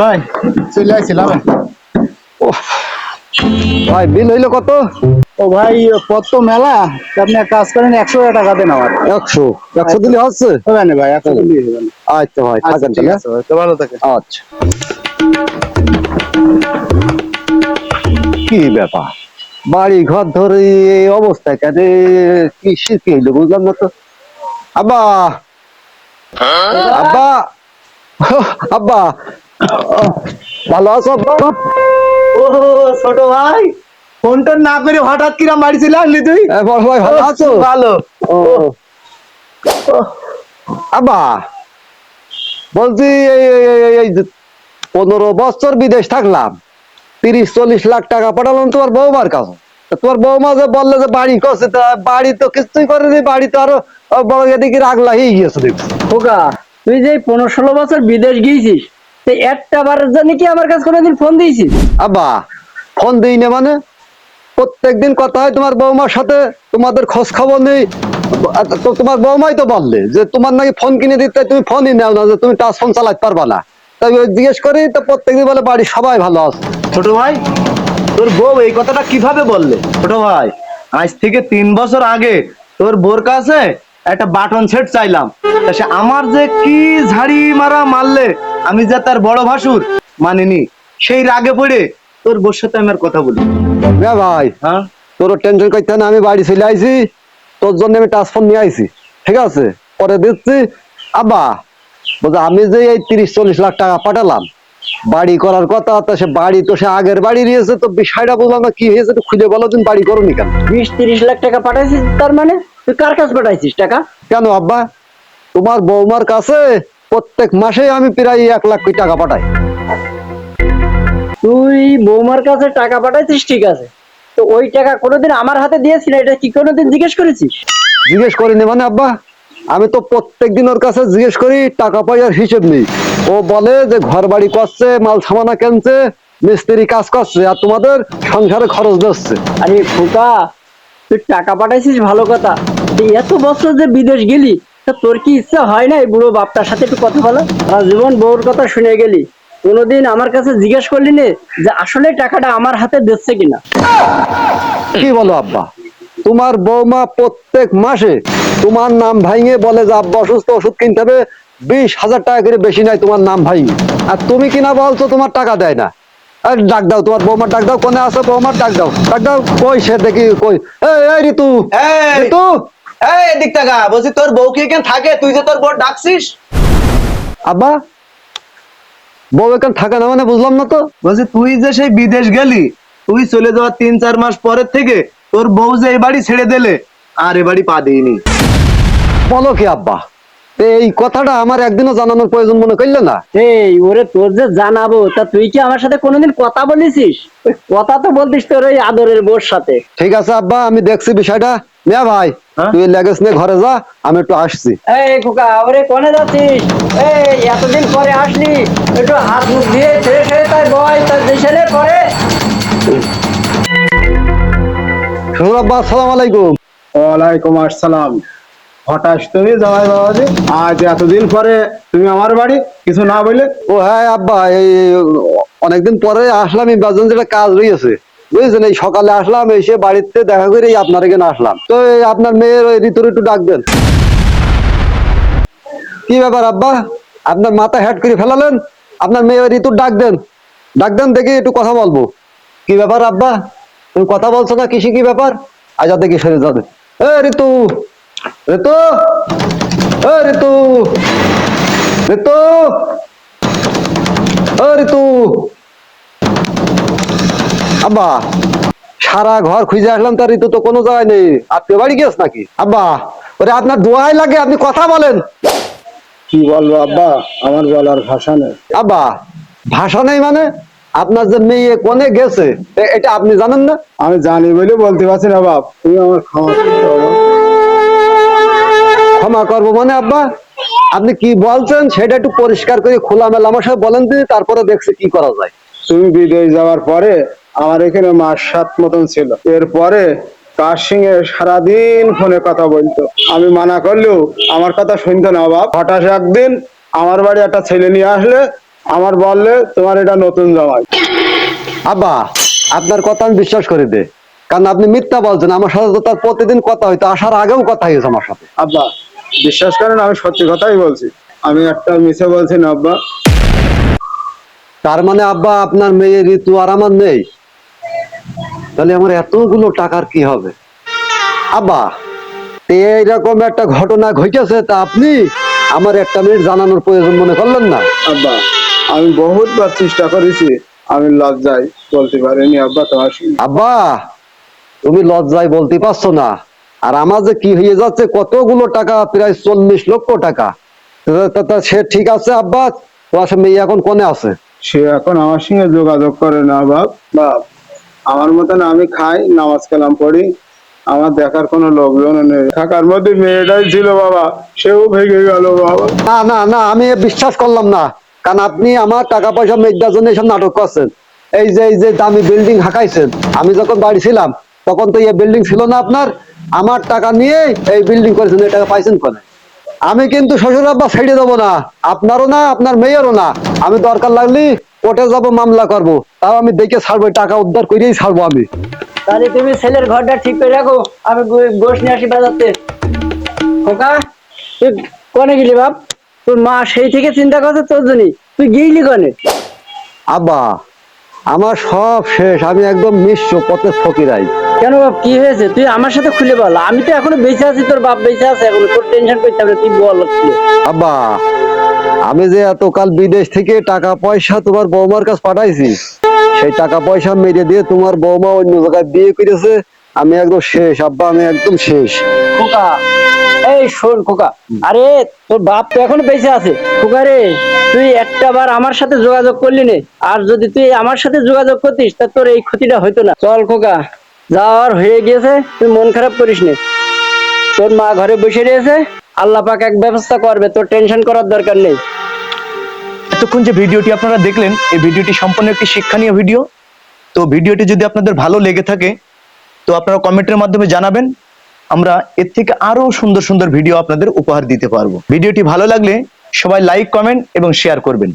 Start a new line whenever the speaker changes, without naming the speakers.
ভাই। চলে আসছিলাম।
ভাই বিল হইল কত?
ও ভাই কত মেলা? আপনি এক কাজ করেন একশো টাকা দেন আমার।
একশো? একশো দিলে হচ্ছে?
হবে না ভাই একশো দেবেন
আচ্ছা ভাই
আচ্ছা
থাকেন
ঠিক আছে ভালো থাকে
আচ্ছা। কি ব্যাপার? বাড়ি ঘর ধরে এই অবস্থায় কেন? কি শিখে হইল বুঝলাম না তো। আব্বা! আব্বা! আব্বা! ভালো আছো আব্বা?
ও ছোট ভাই ফোন টোন না করে হঠাৎ কিরাম বাড়ি চলে আসলি তুই
বড় ভাই ভালো আছো?
ভালো।
আব্বা! বলছি এই পনেরো বছর বিদেশ থাকলাম। তিরিশ চল্লিশ লাখ টাকা পাঠালাম তোমার বৌমার কাছে। তোমার বৌমা যে বললে যে বাড়ি করছে তা বাড়ি তো কিছুই করেনি বাড়ি তো আরও বড় এদিকে রাগলা হয়ে গিয়েছে
খোকা তুই যে পনেরো ষোলো বছর বিদেশ গিয়েছিস একটা কি আমার কাছে কোনোদিন ফোন দিয়েছিস?
আব্বা ফোন দিই না মানে? প্রত্যেকদিন কথা হয় তোমার বৌমার সাথে তোমাদের খোঁজ খবর নেই। তো তোমার বৌমাই তো বললে যে তোমার নাকি ফোন কিনে দিতে তুমি ফোনই নাও না যে তুমি টাচ ফোন চালাতে পারবা না। তাই জিজ্ঞেস করি তো প্রত্যেকদিন বলে বাড়ি সবাই ভালো আছে।
ছোট ভাই তোর বউ এই কথাটা কীভাবে বললে? ছোট ভাই আজ থেকে তিন বছর আগে তোর বোর কাছে একটা বাটন সেট চাইলাম। সে আমার যে কি ঝাড়ি মারা মারলে আমি যে তার বড় ভাসুর মানিনি সেই রাগে পড়ে তোর বোর সাথে আমি আর কথা বলি।
হ্যাঁ ভাই
হ্যাঁ?
তোর টেনশন করতে না আমি বাড়ি চলে আইছি তোর জন্য আমি টাচ নিয়ে আইছি ঠিক আছে? পরে দিচ্ছি আবা বলছে আমি যে এই তিরিশ চল্লিশ লাখ টাকা পাঠালাম বাড়ি করার কথা তা সে বাড়ি তো সে আগের বাড়ি নিয়েছে তো বিষয়টা বুঝলাম না কি হয়েছে খুঁজে বলো তুমি বাড়ি করো নি কেন?
বিশ তিরিশ লাখ টাকা পাঠাইছিস তার মানে তুই কার কাছে পাঠাইছিস টাকা?
কেন আব্বা? তোমার বৌমার কাছে প্রত্যেক মাসে আমি প্রায় এক লাখ টাকা পাঠাই।
তুই বৌমার কাছে টাকা পাঠাইছিস ঠিক আছে। তো ওই টাকা কোনোদিন আমার হাতে দিয়েছিল এটা কি কোনোদিন জিজ্ঞেস করেছিস?
জিজ্ঞেস করিনি মানে আব্বা? আমি তো প্রত্যেক দিন ওর কাছে জিজ্ঞেস করি টাকা পয়সার হিসেব নেই। ও বলে যে ঘর বাড়ি করছে মাল সামানা কেনছে মিস্ত্রি কাজ করছে আর তোমাদের সংসারে খরচ দিচ্ছে
আরে খোকা তুই টাকা পাঠাইছিস ভালো কথা তুই এত বছর যে বিদেশ গেলি তা তোর কি ইচ্ছা হয় না এই বুড়ো বাপটার সাথে একটু কথা বলো আর জীবন বউর কথা শুনে গেলি। কোনোদিন আমার কাছে জিজ্ঞেস করলি নে যে আসলে টাকাটা আমার হাতে দিচ্ছে কিনা?
কি বলো আব্বা? তোমার বৌমা প্রত্যেক মাসে তোমার নাম ভাইঙে বলে যে আব্বা অসুস্থ ওষুধ কিনতে হবে। বিশ হাজার টাকা করে বেশি নাই তোমার নাম ভাইঙে আর তুমি কিনা বলছো তোমার টাকা দেয় না। আর ডাক দাও তোমার বৌমার ডাক দাও। কোনে আছে বৌমার? ডাক দাও। ডাক দাও কই সে দেখি কই? এই এই ঋতু
এই!
ঋতু।
এই এদিক টাকা বলছি তোর বউ কি এখানে থাকে? তুই যে তোর বউ ডাকছিস?
আব্বা বউ এখানে থাকে না মানে বুঝলাম না তো।
বলছি তুই যে সেই বিদেশ গেলি তুই চলে যাওয়ার তিন চার মাস পরের থেকে তোর বউ যে এই বাড়ি ছেড়ে দিলে আর এ বাড়ি পা দিইনি।
বলো কি আব্বা? এই কথাটা আমার একদিনও জানানোর প্রয়োজন মনে করলে না?
এই ওরে তোর যে জানাব তা তুই কি আমার সাথে কোনোদিন কথা বলেছিস ওই কথা তো বলতিস তোর ওই আদরের বোর সাথে।
ঠিক আছে আব্বা আমি দেখছি বিষয়টা। মিয়া ভাই
হ্যাঁ?
তুই লেগেছ নিয়ে ঘরে যা আমি একটু আসছি।
এই খোকা ওরে কোনে যাচ্ছিস? এই এতদিন পরে আসলি একটু হাত মুখ দিয়ে ফ্রেশ হয়ে তাই বয় তার দেশে পরে
আব্বা আসসালাম আলাইকুম।
ওয়ালাইকুম আসসালাম। হঠাৎ তুমি জামাই বাবাজি। আজ এতদিন পরে তুমি আমার বাড়ি কিছু না বলে
ও হ্যাঁ আব্বা এই অনেকদিন পরে আসলাম এই যেটা কাজ রয়েছে বুঝেছেন? এই সকালে আসলাম এসে বাড়িতে দেখা করে আপনার এখানে আসলাম। তো আপনার মেয়ের ওই ঋতুর একটু ডাকবেন। কি ব্যাপার আব্বা? আপনার মাথা হ্যাট করে ফেলালেন? আপনার মেয়ে ঋতুর ডাক দেন। ডাক দেন দেখি একটু কথা বলব। কি ব্যাপার আব্বা? তুমি কথা বলছো না কৃষি কি ব্যাপার? আজ দেখি সরে যাবে। এ ঋতু! ঋতু! এ ঋতু! ঋতু! ও ঋতু! আব্বা সারা ঘর খুঁজে আসলাম তার ঋতু তো কোনো জায়গায় নেই। আপনি বাড়ি গিয়েছ নাকি? আব্বা ওরে আপনার দোয়াই লাগে আপনি কথা বলেন।
কি বলব আব্বা আমার বলার ভাষা নেই।
আব্বা ভাষা নেই মানে? আপনার যে মেয়ে কোনে গেছে এটা আপনি জানেন না?
আমি জানি বলে বলতে পারছি না বাপ। তুমি আমার খাওয়া
ক্ষমা করব মানে আব্বা? আপনি কি বলছেন? সেটা একটু পরিষ্কার করে খোলামেলা আমার সাথে বলেন দিন তারপরে দেখছি কি করা যায়।
তুমি বিদেশ যাওয়ার পরে আমার এখানে মাস সাত মতন ছিল। এরপরে তার সঙ্গে সারাদিন ফোনে কথা বলতো। আমি মানা করলেও আমার কথা শুনতো না বাপ। হঠাৎ একদিন আমার বাড়ি একটা ছেলে নিয়ে আসলে আমার বললে তোমার এটা নতুন জামাই।
আব্বা আপনার কথা আমি বিশ্বাস করে দে। কারণ আপনি মিথ্যা বলছেন আমার সাথে তো তার প্রতিদিন কথা হইতো আসার আগেও কথা হয়েছে আমার সাথে।
আব্বা বিশ্বাস করেন আমি সত্যি কথাই বলছি। আমি একটা মিছে বলছি না আব্বা।
তার মানে আব্বা আপনার মেয়ে ঋতু আর আমার নেই। তাহলে আমার এতগুলো টাকার কি হবে? আব্বা এইরকম একটা ঘটনা ঘটেছে তা আপনি আমার একটা মিনিট জানানোর প্রয়োজন মনে করলেন না?
আব্বা আমি বহুতবার চেষ্টা করেছি। আমি লজ্জায় বলতে পারিনি আব্বা তোমার
আব্বা তুমি লজ্জায় বলতে পারছ না। আর আমার যে কি হয়ে যাচ্ছে কতগুলো টাকা প্রায় চল্লিশ লক্ষ টাকা। সে ঠিক আছে আব্বা? তোমার মেয়ে এখন কোনে আছে?
সে এখন আমার সঙ্গে যোগাযোগ করে না বাপ। বাপ আমার মতন আমি খাই নামাজ কালাম পড়ি। আমার দেখার কোনো লোকজন নেই। থাকার মধ্যে মেয়েটাই ছিল বাবা। সেও ভেঙে গেল বাবা।
না না না আমি বিশ্বাস করলাম না। কারণ আপনি আমার টাকা পয়সা মেঘদার জন্য এসব নাটক করছেন। এই যে এই যে দামি বিল্ডিং হাঁকাইছেন, আমি যখন বাড়ি ছিলাম, তখন তো এই বিল্ডিং ছিল না আপনার। আমার টাকা নিয়ে এই বিল্ডিং করেছেন, এই টাকা পাইছেন কোনে? আমি কিন্তু শ্বশুর আব্বা ছেড়ে দেবো না, আপনারও না, আপনার মেয়েরও না। আমি দরকার লাগলে কোর্টে যাব, মামলা করব। তাও আমি দেখে ছাড়বো, টাকা উদ্ধার করেই ছাড়বো আমি।
তাহলে তুমি ছেলের ঘরটা ঠিক করে রাখো, আমি গো- গোশ নিয়ে আসি বাজাতে খোকা, তুই কনে গেলি বাপ? তোর মা সেই থেকে চিন্তা করছে তোর জন্য তুই গিয়েলি কনে?
আব্বা আমার সব শেষ আমি একদম নিঃস্ব পথে ফকিরাই।
কেন বাপ কি হয়েছে? তুই আমার সাথে খুলে বল। আমি তো এখনও বেঁচে আছি তোর বাপ বেঁচে আছে এখনও তোর টেনশন করতে হবে তুই বল।
আব্বা আমি যে এতকাল বিদেশ থেকে টাকা পয়সা তোমার বৌমার কাছে পাঠাইছি সেই টাকা পয়সা মেরে দিয়ে তোমার বৌমা অন্য জায়গায় বিয়ে করেছে আমি একদম শেষ আব্বা আমি একদম শেষ।
খোকা এই শোন খোকা আরে তোর বাপ তো এখনও বেঁচে আছে। খোকা রে তুই একটা বার আমার সাথে যোগাযোগ করলি নে আর যদি তুই আমার সাথে যোগাযোগ করতিস তা তোর এই ক্ষতিটা হইতো না। চল খোকা যাওয়ার হয়ে গিয়েছে তুই মন খারাপ করিস নে। তোর মা ঘরে বসে রয়েছে আল্লাহ পাক এক ব্যবস্থা করবে তোর টেনশন করার দরকার নেই।
এতক্ষণ যে ভিডিওটি আপনারা দেখলেন এই ভিডিওটি সম্পূর্ণ একটি শিক্ষণীয় ভিডিও। তো ভিডিওটি যদি আপনাদের ভালো লেগে থাকে তো আপনারা কমেন্টের মাধ্যমে জানাবেন আমরা এর থেকে আরও সুন্দর সুন্দর ভিডিও আপনাদের উপহার দিতে পারব। ভিডিওটি ভালো লাগলে সবাই লাইক কমেন্ট এবং শেয়ার করবেন।